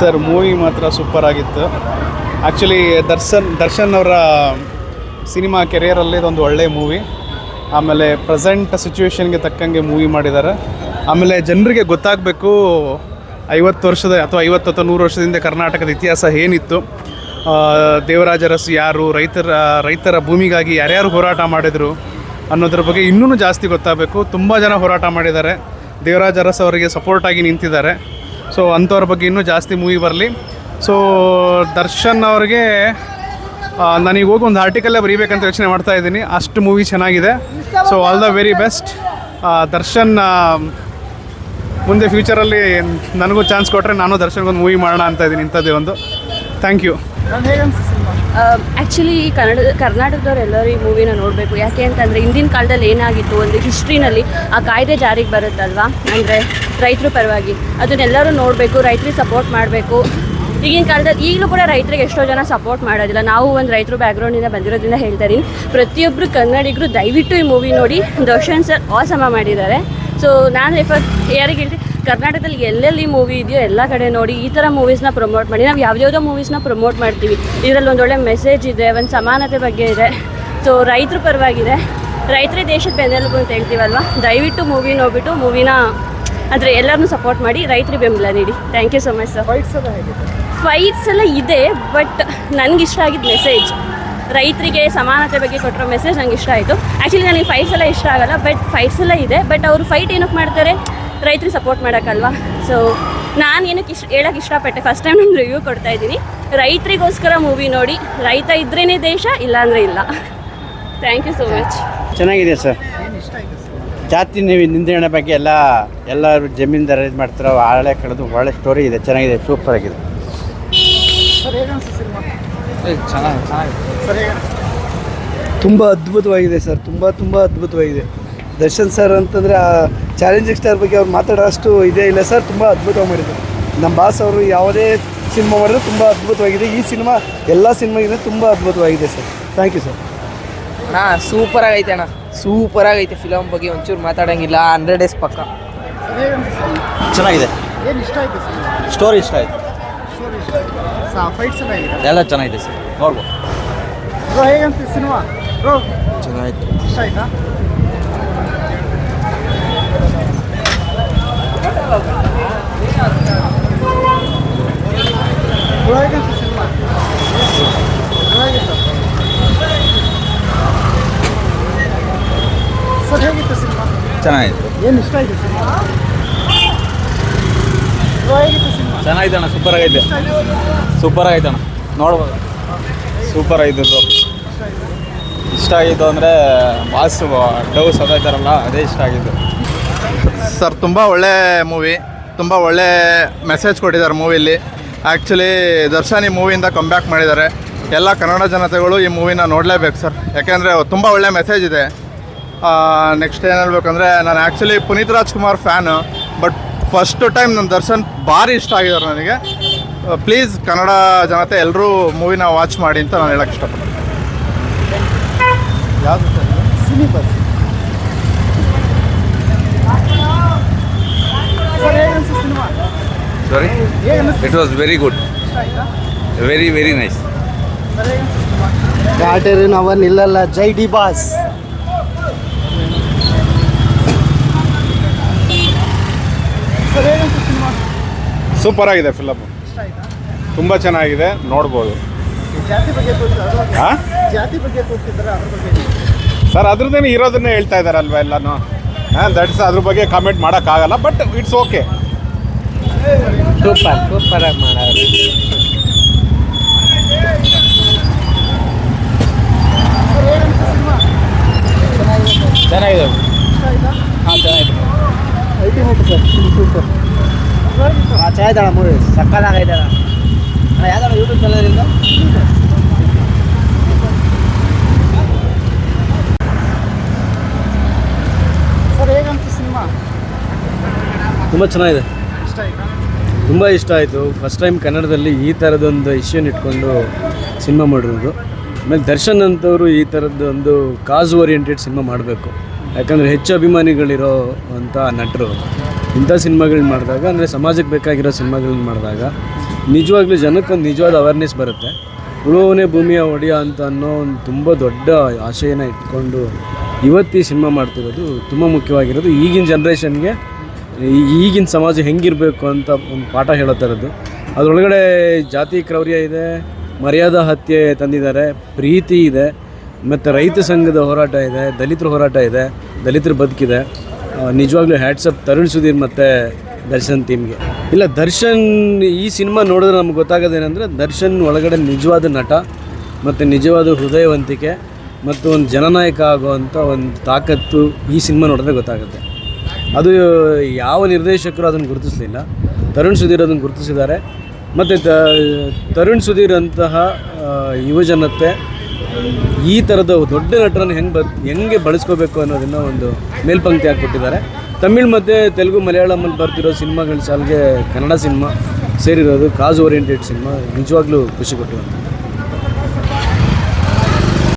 Sir, movie ಮಾತ್ರ super ಆಗಿತ್ತು. Actually Darshan Darshan ಅವರ ಸಿನಿಮಾ ಕೆರಿಯರಲ್ಲಿ ಇದೊಂದು ಒಳ್ಳೆಯ ಮೂವಿ. ಆಮೇಲೆ ಪ್ರೆಸೆಂಟ್ ಸಿಚುವೇಶನ್ಗೆ ತಕ್ಕಂಗೆ ಮೂವಿ ಮಾಡಿದ್ದಾರೆ. ಆಮೇಲೆ ಜನರಿಗೆ ಗೊತ್ತಾಗಬೇಕು, ಐವತ್ತು ವರ್ಷದ ಅಥವಾ ಐವತ್ತು ಅಥವಾ ನೂರು ವರ್ಷದಿಂದ ಕರ್ನಾಟಕದ ಇತಿಹಾಸ ಏನಿತ್ತು. ದೇವರಾಜರಸು ದೇವರಾಜ ಯಾರು, ರೈತರ ರೈತರ ಭೂಮಿಗಾಗಿ ಯಾರ್ಯಾರು ಹೋರಾಟ ಮಾಡಿದರು ಅನ್ನೋದ್ರ ಬಗ್ಗೆ ಇನ್ನೂ ಜಾಸ್ತಿ ಗೊತ್ತಾಗಬೇಕು. ತುಂಬ ಜನ ಹೋರಾಟ ಮಾಡಿದ್ದಾರೆ. ದೇವರಾಜ ಅರಸ್ ಅವರಿಗೆ ಸಪೋರ್ಟಾಗಿ ನಿಂತಿದ್ದಾರೆ. ಸೊ ಅಂಥವ್ರ ಬಗ್ಗೆ ಇನ್ನೂ ಜಾಸ್ತಿ ಮೂವಿ ಬರಲಿ. ಸೊ ದರ್ಶನ್ ಅವ್ರಿಗೆ ನನಗೆ ಹೋಗಿ ಒಂದು ಆರ್ಟಿಕಲ್ಲೇ ಬರೀಬೇಕಂತ ಯೋಚನೆ ಮಾಡ್ತಾ ಇದ್ದೀನಿ. ಅಷ್ಟು ಮೂವಿ ಚೆನ್ನಾಗಿದೆ. So all the very best Darshan ಮುಂದೆ ಫ್ಯೂಚರಲ್ಲಿ ನನಗೂ ಚಾನ್ಸ್ ಕೊಟ್ಟರೆ ನಾನು ದರ್ಶನ್ಗೊಂದು ಮೂವಿ ಮಾಡೋಣ ಅಂತ ಇದ್ದೀನಿ. ಇಂಥದ್ದೇ ಒಂದು. ಥ್ಯಾಂಕ್ ಯು ಆ್ಯಕ್ಚುಲಿ ಕನ್ನಡ ಕರ್ನಾಟಕದವ್ರು ಎಲ್ಲರೂ ಈ ಮೂವಿನ ನೋಡಬೇಕು. ಯಾಕೆ ಅಂತಂದರೆ ಹಿಂದಿನ ಕಾಲದಲ್ಲಿ ಏನಾಗಿತ್ತು ಒಂದು ಹಿಸ್ಟ್ರಿನಲ್ಲಿ ಆ ಕಾಯ್ದೆ ಜಾರಿಗೆ ಬರುತ್ತಲ್ವಾ? ಅಂದರೆ ರೈತರ ಪರವಾಗಿ. ಅದನ್ನೆಲ್ಲರೂ ನೋಡಬೇಕು, ರೈತರಿಗೆ ಸಪೋರ್ಟ್ ಮಾಡಬೇಕು. ಈಗಿನ ಕಾಲದಲ್ಲಿ ಈಗಲೂ ಕೂಡ ರೈತರಿಗೆ ಎಷ್ಟೋ ಜನ ಸಪೋರ್ಟ್ ಮಾಡೋದಿಲ್ಲ. ನಾವು ಒಂದು ರೈತರು ಬ್ಯಾಕ್ಗ್ರೌಂಡಿಂದ ಬಂದಿರೋದ್ರಿಂದ ಹೇಳ್ತಾ ಇದ್ದೀನಿ ಪ್ರತಿಯೊಬ್ಬರು ಕನ್ನಡಿಗರು ದಯವಿಟ್ಟು ಈ ಮೂವಿ ನೋಡಿ. ದರ್ಶನ್ ಸರ್ ಆಸಮ ಮಾಡಿದ್ದಾರೆ. ಸೊ ನಾನು ರೆಫರ್ ಯಾರಿಗೆ ಹೇಳ್ತೀನಿ ಕರ್ನಾಟಕದಲ್ಲಿ ಎಲ್ಲೆಲ್ಲಿ ಮೂವಿ ಇದೆಯೋ ಎಲ್ಲ ಕಡೆ ನೋಡಿ. ಈ ಥರ ಮೂವೀಸ್ನ ಪ್ರಮೋಟ್ ಮಾಡಿ. ನಾವು ಯಾವ್ದ್ಯಾವುದೋ ಮೂವೀಸ್ನ ಪ್ರಮೋಟ್ ಮಾಡ್ತೀವಿ. ಇದರಲ್ಲಿ ಒಂದೊಳ್ಳೆ ಮೆಸೇಜ್ ಇದೆ, ಒಂದು ಸಮಾನತೆ ಬಗ್ಗೆ ಇದೆ. ಸೊ ರೈತರ ಪರವಾಗಿದೆ. ರೈತರೇ ದೇಶದ ಬೆನ್ನೆಲುಬು ಅಂತ ಹೇಳ್ತೀವಲ್ವ? ದಯವಿಟ್ಟು ಮೂವಿ ನೋಡ್ಬಿಟ್ಟು ಮೂವಿನ ಅಂದರೆ ಎಲ್ಲರನ್ನೂ ಸಪೋರ್ಟ್ ಮಾಡಿ ರೈತರಿಗೆ ಬೆಂಬಲ ನೀಡಿ. Thank you so much sir fights ಎಲ್ಲ ಇದೆ ಬಟ್ ನನಗೆ ಇಷ್ಟ ಆಗಿದ್ದ ಮೆಸೇಜ್ ರೈತರಿಗೆ ಸಮಾನತೆ ಬಗ್ಗೆ ಕೊಟ್ಟಿರೋ ಮೆಸೇಜ್ ನಂಗೆ ಇಷ್ಟ ಆಯಿತು. ಆ್ಯಕ್ಚುಲಿ ನನಗೆ ಫೈಟ್ಸ್ ಎಲ್ಲ ಇಷ್ಟ ಆಗಲ್ಲ ಬಟ್ ಫೈಟ್ಸ್ ಎಲ್ಲ ಇದೆ. ಬಟ್ ಅವರು ಫೈಟ್ ಏನಕ್ಕೆ ಮಾಡ್ತಾರೆ ರೈತರಿಗೆ ಸಪೋರ್ಟ್ ಮಾಡೋಕ್ಕಲ್ವಾ? ಸೊ ನಾನು ಏನಕ್ಕೆ ಇಷ್ಟ ಹೇಳಕ್ಕೆ ಇಷ್ಟಪಟ್ಟೆ ಫಸ್ಟ್ ಟೈಮ್ ನಾನು ರಿವ್ಯೂ ಕೊಡ್ತಾ ಇದ್ದೀನಿ. ರೈತರಿಗೋಸ್ಕರ ಮೂವಿ ನೋಡಿ ರೈತ ಇದ್ರೇ ದೇಶ ಇಲ್ಲಾಂದರೆ ಇಲ್ಲ. ಥ್ಯಾಂಕ್ ಯು ಸೋ ಮಚ್ ಚೆನ್ನಾಗಿದೆ ಸರ್ ಜಾತಿ ನೀವು ನಿಂದಣೆ ಬಗ್ಗೆ ಎಲ್ಲ ಎಲ್ಲರೂ ಜಮೀನ್ದಾರ ಇದು ಮಾಡ್ತಾರೆ ಹಳೆ ಕಳೆದು ಒಳ್ಳೆ ಸ್ಟೋರಿ ಇದೆ ಚೆನ್ನಾಗಿದೆ ಸೂಪರ್ ಆಗಿದೆ. ತುಂಬ ಅದ್ಭುತವಾಗಿದೆ ಸರ್ ತುಂಬ ತುಂಬ ಅದ್ಭುತವಾಗಿದೆ. ದರ್ಶನ್ ಸರ್ ಅಂತಂದರೆ ಆ ಚಾಲೆಂಜಿಂಗ್ ಸ್ಟಾರ್ ಬಗ್ಗೆ ಅವ್ರು ಮಾತಾಡೋ ಅಷ್ಟು ಇದೇ ಇಲ್ಲ ಸರ್ ತುಂಬ ಅದ್ಭುತವಾಗಿ ಮಾಡಿದ್ದಾರೆ ನಮ್ಮ ಬಾಸ್ ಅವರು ಯಾವುದೇ ಸಿನಿಮಾ ಮಾಡಿದ್ರು ತುಂಬ ಅದ್ಭುತವಾಗಿದೆ. ಈ ಸಿನಿಮಾ ಎಲ್ಲ ಸಿನಿಮಾಗಿಂತ ತುಂಬ ಅದ್ಭುತವಾಗಿದೆ ಸರ್. ಥ್ಯಾಂಕ್ ಯು ಸರ್ ಅಣ್ಣ ಸೂಪರ್ ಆಗೈತೆ ಅಣ್ಣ. ಸೂಪರ್ ಆಗೈತೆ ಫಿಲಮ್ ಬಗ್ಗೆ ಒಂಚೂರು ಮಾತಾಡಂಗಿಲ್ಲ ಹಂಡ್ರೆಡ್ ಡೇಸ್ ಪಕ್ಕ. ಚೆನ್ನಾಗಿದೆ. ಸ್ಟೋರಿ ಇಷ್ಟ ಆಯಿತು ಎಲ್ಲ ಚೆನ್ನಾಗಿದೆ ಸರ್ ನೋಡ್ಬೋದು. ಚೆನ್ನಾಗಿತ್ತು ಚೆನ್ನಾಗಿತ್ತು. ಚೆನ್ನಾಗಿದೆ ಅಣ್ಣ ಸೂಪರ್ ಆಗೈತೆ. ಸೂಪರ್ ಆಗೈತೆ ಅಣ್ಣ. ನೋಡ್ಬೋದು. ಸೂಪರ್ ಆಗಿದೆ ಬ್ರೋ ಇಷ್ಟ ಆಗಿತ್ತು ಅಂದರೆ ಬಾಸ್ ಡವ್ ಸದಾಯ್ತಾರಲ್ಲ ಅದೇ ಇಷ್ಟ ಆಗಿದ್ದು. ಸರ್ ತುಂಬ ಒಳ್ಳೆ ಮೂವಿ ತುಂಬ ಒಳ್ಳೆ ಮೆಸೇಜ್ ಕೊಟ್ಟಿದ್ದಾರೆ ಮೂವಿಲಿ ಆ್ಯಕ್ಚುಲಿ ದರ್ಶನ್ ಈ ಮೂವಿಯಿಂದ ಕಮ್ಬ್ಯಾಕ್ ಮಾಡಿದ್ದಾರೆ. ಎಲ್ಲ ಕನ್ನಡ ಜನತೆಗಳು ಈ ಮೂವಿನ ನೋಡಲೇಬೇಕು ಸರ್. ಯಾಕೆಂದರೆ ತುಂಬ ಒಳ್ಳೆ ಮೆಸೇಜ್ ಇದೆ. ನೆಕ್ಸ್ಟ್ ಏನು ಹೇಳ್ಬೇಕಂದ್ರೆ ನಾನು actually Puneeth Rajkumar fan but first time ನನ್ನ ದರ್ಶನ್ ಭಾರಿ ಇಷ್ಟ ಆಗಿದ್ದಾರೆ ನನಗೆ. ಪ್ಲೀಸ್ ಕನ್ನಡ ಜನತೆ ಎಲ್ಲರೂ ಮೂವಿನ ವಾಚ್ ಮಾಡಿ ಅಂತ ನಾನು ಹೇಳಕ್ಕೆ ಇಷ್ಟಪಡ್ತೀನಿ. ಯಾವುದು it was very good very very nice ಇಲ್ಲಲ್ಲ. ಗಾಟರು ನಾವು ನಿಲ್ಲಲ್ಲ ಜೈ ಡಿ ಬಾಸ್ ಸೂಪರ್ ಆಗಿದೆ ಫಿಲಮ್ ತುಂಬ ಚೆನ್ನಾಗಿದೆ ನೋಡ್ಬೋದು. ಹಾಂ ಸರ್ ಅದ್ರದ್ದೇನು ಇರೋದನ್ನೇ ಹೇಳ್ತಾ ಇದ್ದಾರಲ್ವ ಎಲ್ಲನೂ? ಹಾಂ ದಟ್ಸ್ ಅದ್ರ ಬಗ್ಗೆ ಕಾಮೆಂಟ್ ಮಾಡೋಕ್ಕಾಗಲ್ಲ but it's okay super super ಆಗಿ ಮಾಡೋರು ಚೆನ್ನಾಗಿದೆ. ಹಾಂ ಚೆನ್ನಾಗಿದೆ. ಸರ್ ಯೂಟ್ಯೂಬ್ ಚಾನಲ್ ಇಲ್ಲ ತುಂಬ ಚೆನ್ನಾಗಿದೆ. ತುಂಬ ಇಷ್ಟ ಆಯಿತು. ಫಸ್ಟ್ ಟೈಮ್ ಕನ್ನಡದಲ್ಲಿ ಈ ಥರದೊಂದು ಇಶ್ಯೂನ ಇಟ್ಕೊಂಡು ಸಿನಿಮಾ ಮಾಡಿರೋದು. ಆಮೇಲೆ ದರ್ಶನ್ ಅಂತವರು ಈ ಥರದ್ದೊಂದು ಕಾಸ್ ಓರಿಯೆಂಟೆಡ್ ಸಿನಿಮಾ ಮಾಡಬೇಕು. ಯಾಕಂದರೆ ಹೆಚ್ಚು ಅಭಿಮಾನಿಗಳಿರೋ ಅಂಥ ನಟರು. ಇಂಥ ಸಿನಿಮಾಗಳನ್ನ ಮಾಡಿದಾಗ, ಅಂದರೆ ಸಮಾಜಕ್ಕೆ ಬೇಕಾಗಿರೋ ಸಿನಿಮಾಗಳನ್ನ ಮಾಡಿದಾಗ, ನಿಜವಾಗ್ಲೂ ಜನಕ್ಕೊಂದು ನಿಜವಾದ ಅವೇರ್ನೆಸ್ ಬರುತ್ತೆ. ಉಳುವವನೇ ಭೂಮಿಯ ಒಡೆಯ ಅಂತ ಅನ್ನೋ ಒಂದು ತುಂಬ ದೊಡ್ಡ ಆಶಯನ ಇಟ್ಕೊಂಡು ಇವತ್ತು ಈ ಸಿನಿಮಾ ಮಾಡ್ತಿರೋದು ತುಂಬ ಮುಖ್ಯವಾಗಿರೋದು. ಈಗಿನ ಜನ್ರೇಷನ್ಗೆ ಈಗಿನ ಸಮಾಜ ಹೆಂಗಿರಬೇಕು ಅಂತ ಒಂದು ಪಾಠ ಹೇಳೋ ಥರದ್ದು. ಅದರೊಳಗಡೆ ಜಾತಿ ಕ್ರೌರ್ಯ ಇದೆ, ಮರ್ಯಾದಾ ಹತ್ಯೆ ತಂದಿದ್ದಾರೆ, ಪ್ರೀತಿ ಇದೆ, ಮತ್ತು ರೈತ ಸಂಘದ ಹೋರಾಟ ಇದೆ, ದಲಿತರ ಹೋರಾಟ ಇದೆ. ದಲಿತರ ಬದುಕಿದೆ. ನಿಜವಾಗ್ಲೂ ಹ್ಯಾಟ್ಸಪ್ ತರುಣ್ ಸುಧೀರ್ ಮತ್ತು ದರ್ಶನ್ ಟೀಮ್ಗೆ ಇಲ್ಲ, ದರ್ಶನ್ ಈ ಸಿನಿಮಾ ನೋಡಿದ್ರೆ ನಮ್ಗೆ ಗೊತ್ತಾಗೋದೇನೆಂದರೆ ದರ್ಶನ್ ಒಳಗಡೆ ನಿಜವಾದ ನಟ ಮತ್ತು ನಿಜವಾದ ಹೃದಯವಂತಿಕೆ ಮತ್ತು ಒಂದು ಜನನಾಯಕ ಆಗುವಂಥ ಒಂದು ತಾಕತ್ತು ಈ ಸಿನಿಮಾ ನೋಡಿದ್ರೆ ಗೊತ್ತಾಗುತ್ತೆ. ಅದು ಯಾವ ನಿರ್ದೇಶಕರು ಅದನ್ನು ಗುರುತಿಸಲಿಲ್ಲ. ತರುಣ್ ಸುಧೀರ್ ಅದನ್ನು ಗುರುತಿಸಿದ್ದಾರೆ. ಮತ್ತು ತರುಣ್ ಸುಧೀರ್ ಅಂತಹ ಯುವಜನತೆ ಈ ಥರದ ದೊಡ್ಡ ನಟರನ್ನು ಹೆಂಗೆ ಬ ಹೆಂಗೆ ಬಳಸ್ಕೋಬೇಕು ಅನ್ನೋದನ್ನು ಒಂದು ಮೇಲ್ಪಂಕ್ತಿ ಹಾಕ್ಬಿಟ್ಟಿದ್ದಾರೆ ತಮಿಳ್ ಮತ್ತು ತೆಲುಗು ಮಲಯಾಳಮಲ್ಲಿ ಬರ್ತಿರೋ ಸಿನಿಮಾಗಳ ಸಾಲಿಗೆ ಕನ್ನಡ ಸಿನಿಮಾ ಸೇರಿರೋದು ಕಾಜ್ ಓರಿಯೆಂಟೆಡ್ ಸಿನಿಮಾ ನಿಜವಾಗ್ಲೂ ಖುಷಿ ಕೊಟ್ಟಿರುವಂಥದ್ದು